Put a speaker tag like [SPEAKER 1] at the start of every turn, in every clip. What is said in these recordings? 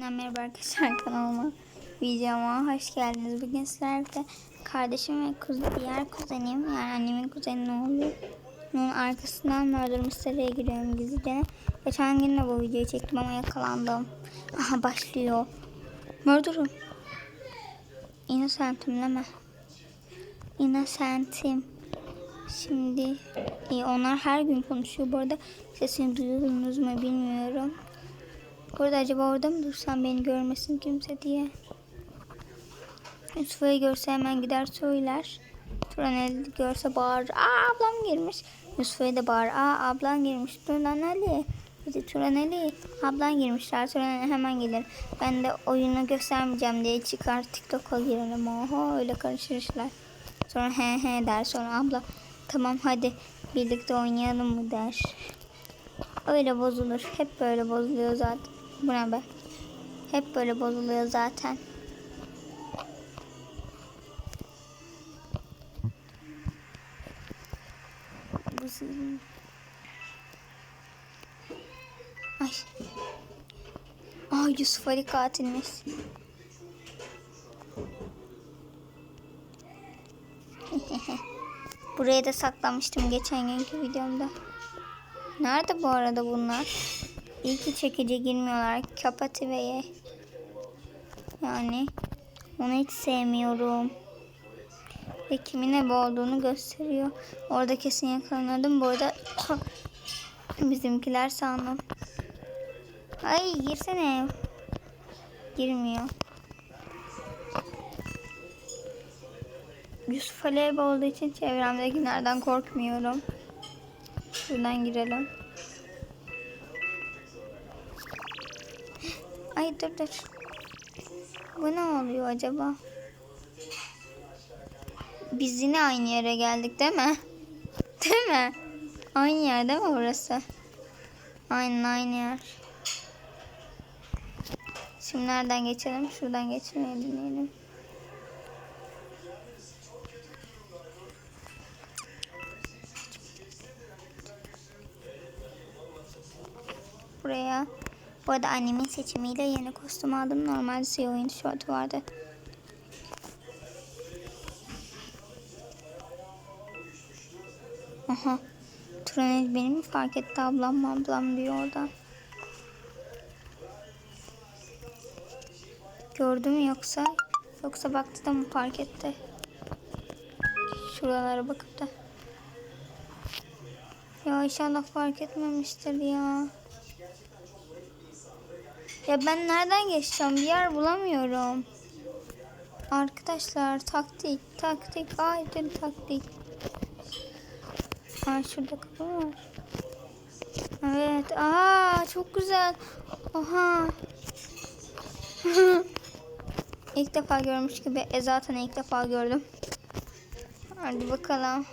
[SPEAKER 1] Merhaba arkadaşlar kanalıma videoma hoş geldiniz. Bugün sizlerle kardeşim ve kuz diğer kuzenim yani annemin kuzeni oluyor. Onun arkasından Murder Mystery'e giriyorum gizlice. Geçen gün de bu videoyu çektim ama yakalandım. Aha başlıyor. Murder'ım. Innocentim değil mi? Innocentim. Şimdi e, onlar her gün konuşuyor. Bu arada sesini duyuyorsunuz mu bilmiyorum. Burada acaba orada mı dursam beni görmesin kimse diye. Yusuf'u görse hemen gider söyler. Turanel görse bağırır. Aa ablam girmiş. Yusuf'a da bağırır. Aa ablan girmiş. Turaneli. Hadi Turaneli. Ablan girmişler. Turanel hemen gelir. Ben de oyunu göstermeyeceğim diye çıkar TikTok'a girelim. Oho öyle karışırlar. Sonra he he der. Sonra abla tamam hadi birlikte oynayalım mı der. Öyle bozulur. Hep böyle bozuluyor zaten. Bu ne be? Hep böyle bozuluyor zaten. Bu sizin. Ay. Ay Yusuf Ali katilmiş. Buraya da saklamıştım geçen günkü videomda. Nerede bu arada bunlar? İyi ki çekici girmiyorlar. Kapatıveyi. Yani onu hiç sevmiyorum. Ve kimin evi olduğunu gösteriyor. Orada kesin yakalanırdım. Bu arada bizimkiler sandım. Ay girsene. Girmiyor. Yusuf Ali evi olduğu için çevremdekilerden korkmuyorum. Şuradan girelim. Ay dur dur. Bu ne oluyor acaba? Biz yine aynı yere geldik değil mi? Değil mi? Aynı yer değil mi burası? Aynen aynı yer. Şimdi nereden geçelim? Şuradan geçmeyi deneyelim. Buraya. Bu arada annemin seçimiyle yeni kostüm aldım. Normalde siyah oyun tişörtü vardı. Aha. Turanel beni mi fark etti ablam ablam diyor orada. Gördü mü yoksa? Yoksa baktı da mı fark etti? Şuralara bakıp da. Ya inşallah fark etmemiştir ya. Ya ben nereden geçeceğim? Bir yer bulamıyorum. Arkadaşlar taktik, taktik, aydın taktik. Aa şurada kapı var? Evet. Aa çok güzel. Oha. ilk defa görmüş gibi. E zaten ilk defa gördüm. Hadi bakalım.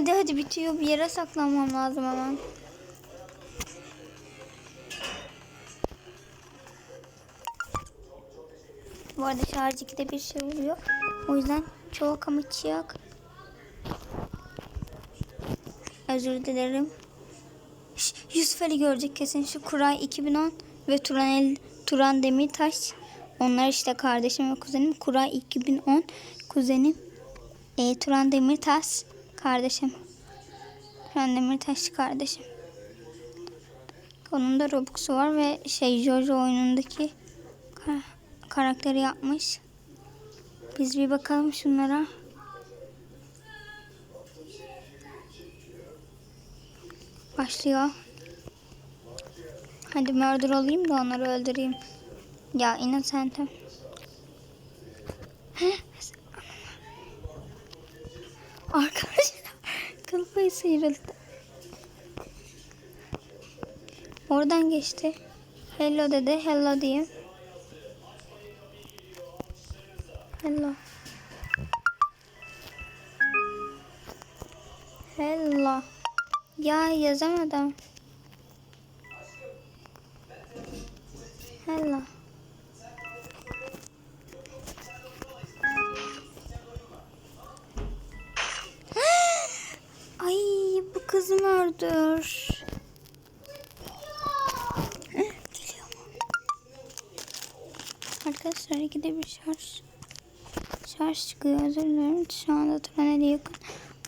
[SPEAKER 1] Hadi hadi bitiyor. Bir yere saklanmam lazım hemen. Bu arada şarj 2'de bir şey oluyor. O yüzden çok ama çok. Özür dilerim. Yusuf görecek kesin. Şu Kuray 2010 ve Turan, El, Turan Demirtaş. Onlar işte kardeşim ve kuzenim. Kuray 2010 kuzenim. E, Turan Demirtaş kardeşim. Turan Demirtaş kardeşim. Onun da Robux'u var ve şey Jojo oyunundaki kar- karakteri yapmış. Biz bir bakalım şunlara. Başlıyor. Hadi murder olayım da onları öldüreyim. Ya innocent'im. Arkadaşlar kafayı sıyrıldı. Oradan geçti. Hello dedi. Hello diyeyim. Hello. Hello. Ya yazamadım. Hello. lazım ördür. Arkadaşlar ikide bir şarj şarj çıkıyor özür dilerim. Şu anda trene de yakın.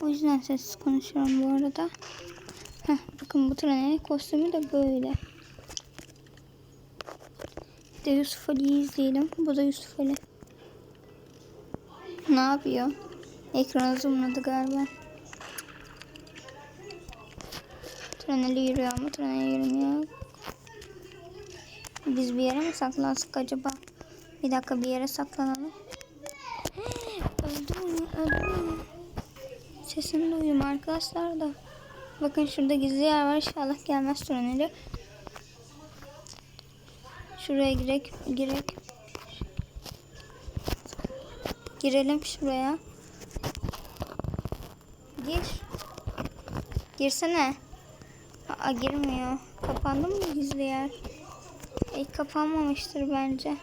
[SPEAKER 1] O yüzden sessiz konuşuyorum bu arada. Heh, bakın bu trenin kostümü de böyle. Bir de Yusuf Ali'yi izleyelim. Bu da Yusuf Ali. Ne yapıyor? Ekranı zoomladı galiba. Treneli yürüyor ama treneli yürümüyor. Biz bir yere mi saklansak acaba? Bir dakika bir yere saklanalım. Öldü mü? Öldü mü? Sesini duydum arkadaşlar da. Bakın şurada gizli yer var. İnşallah gelmez treneli. Şuraya girek, girek. Girelim şuraya. Gir. Girsene. Aa girmiyor. Kapandı mı gizli yer? E, kapanmamıştır bence.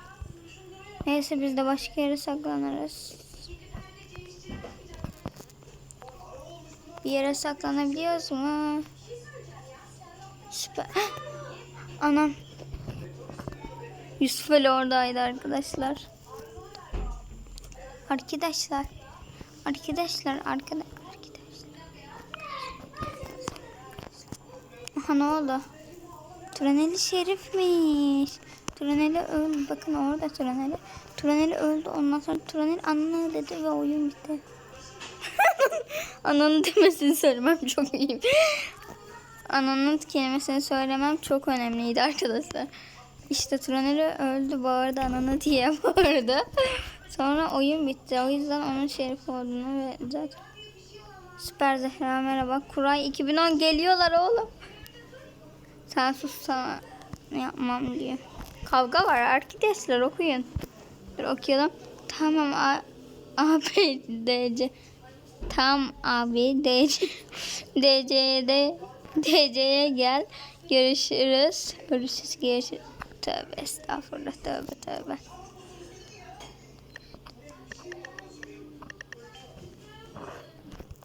[SPEAKER 1] Neyse biz de başka yere saklanırız. Bir yere saklanabiliyoruz mu? Süper. Anam. Yusuf Ali oradaydı arkadaşlar. Arkadaşlar. Arkadaşlar. Arkadaşlar. Oldu? Turaneli Şerif'miş. Turaneli öldü. Bakın orada Turaneli. Turaneli öldü. Ondan sonra Turaneli anne dedi ve oyun bitti. Ananın demesini söylemem çok iyi. Ananın kelimesini söylemem çok önemliydi arkadaşlar. İşte Turaneli öldü bağırdı ananı diye bağırdı. Sonra oyun bitti. O yüzden onun şerif olduğunu ve zaten Süper Zehra merhaba. Kuray 2010 geliyorlar oğlum. Sen sus sana yapmam diyor. Kavga var arkadaşlar okuyun. Dur okuyalım. Tamam a abi DC. Tam abi DC. DC'ye de DC'ye gel. Görüşürüz. Görüşürüz. Görüşürüz. Tövbe estağfurullah. Tövbe tövbe.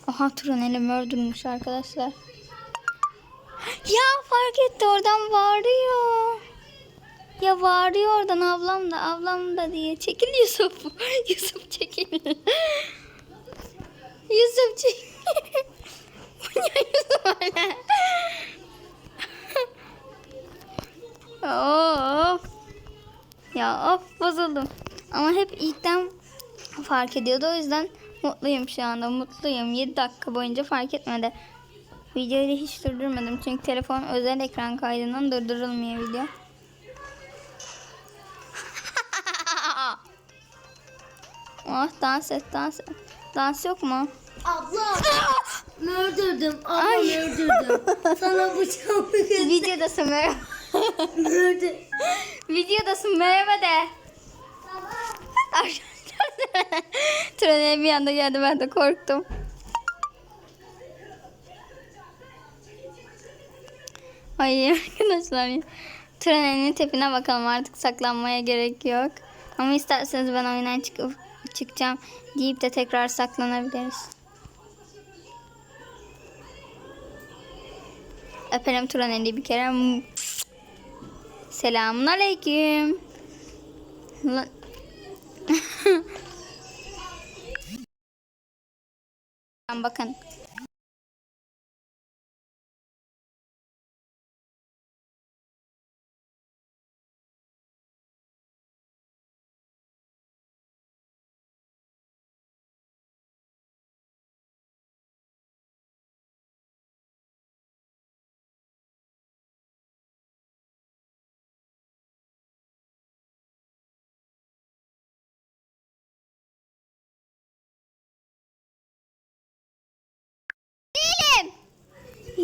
[SPEAKER 1] Aha Turan elim öldürmüş arkadaşlar. Ya fark etti oradan bağırıyor. Ya bağırıyor oradan ablam da ablam da diye. Çekil Yusuf. Yusuf çekil. Yusuf çekil. Yusuf öyle? of. Ya of bozuldum. Ama hep ilkten fark ediyordu. O yüzden mutluyum şu anda. Mutluyum. 7 dakika boyunca fark etmedi. Videoyu da hiç durdurmadım. Çünkü telefon özel ekran kaydından durdurulmuyor video. oh dans et dans et. Dans yok mu?
[SPEAKER 2] Abla öldürdüm. Abla
[SPEAKER 1] Ay.
[SPEAKER 2] öldürdüm. Sana bıçağımı göster.
[SPEAKER 1] Videodasın merhaba.
[SPEAKER 2] Öldü.
[SPEAKER 1] Videodasın merhaba de. Arkadaşlar. Tren'e bir anda geldi ben de korktum. Ay arkadaşlar ya. Trenenin tepine bakalım artık saklanmaya gerek yok. Ama isterseniz ben oyundan çıkıp çıkacağım deyip de tekrar saklanabiliriz. Öperim Turaneli bir kere. Selamun aleyküm. Bakın.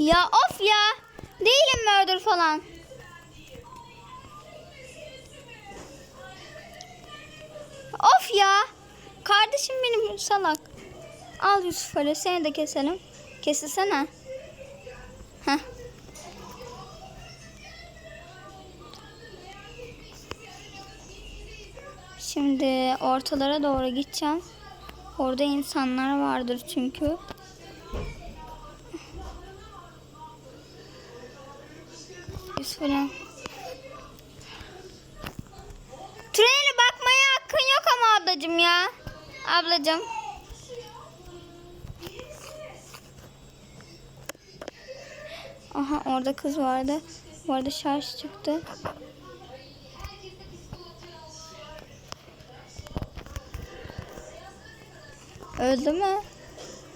[SPEAKER 1] Ya of ya. Değilim murder falan. Of ya. Kardeşim benim salak. Al Yusuf Ali seni de keselim. Kesilsene. Heh. Şimdi ortalara doğru gideceğim. Orada insanlar vardır çünkü. Ali. Trene bakmaya ablacım ya. Ablacım. Aha orada kız vardı. Bu arada şarj çıktı. Öldü mü?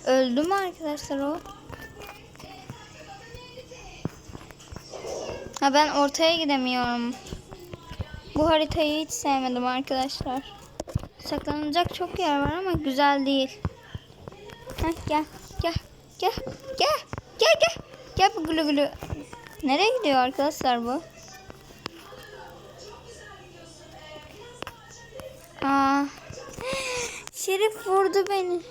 [SPEAKER 1] Öldü mü arkadaşlar o? Ha ben ortaya gidemiyorum. Bu haritayı hiç sevmedim arkadaşlar. Saklanacak çok yer var ama güzel değil. Heh, gel, gel, gel, gel, gel, gel. Gel bu gülü gülü. Nereye gidiyor arkadaşlar bu? Aa, Şerif vurdu beni.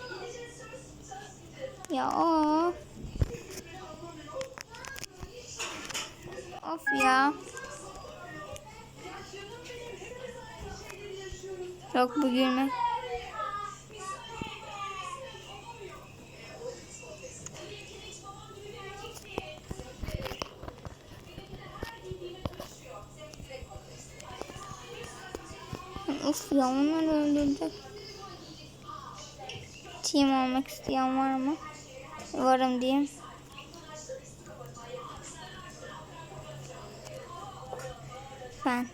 [SPEAKER 1] Ya of. Of ya. Yok bu gülme. Uf ya onları öldürecek. Team olmak isteyen var mı? Varım diyeyim. Ben.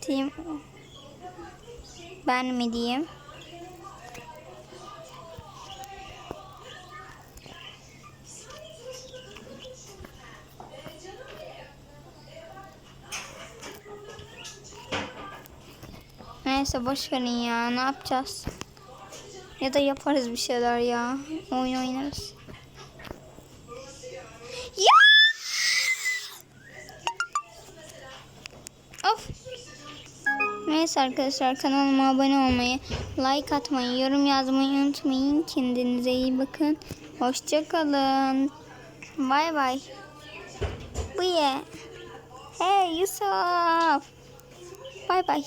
[SPEAKER 1] Team. Ben mi diyeyim? Neyse boş verin ya. Ne yapacağız? Ya da yaparız bir şeyler ya. Oyun oynarız. Ya! Of. Neyse arkadaşlar kanalıma abone olmayı, like atmayı, yorum yazmayı unutmayın. Kendinize iyi bakın. Hoşçakalın. Bay bay. Bu ye. Hey Yusuf. Bay bay.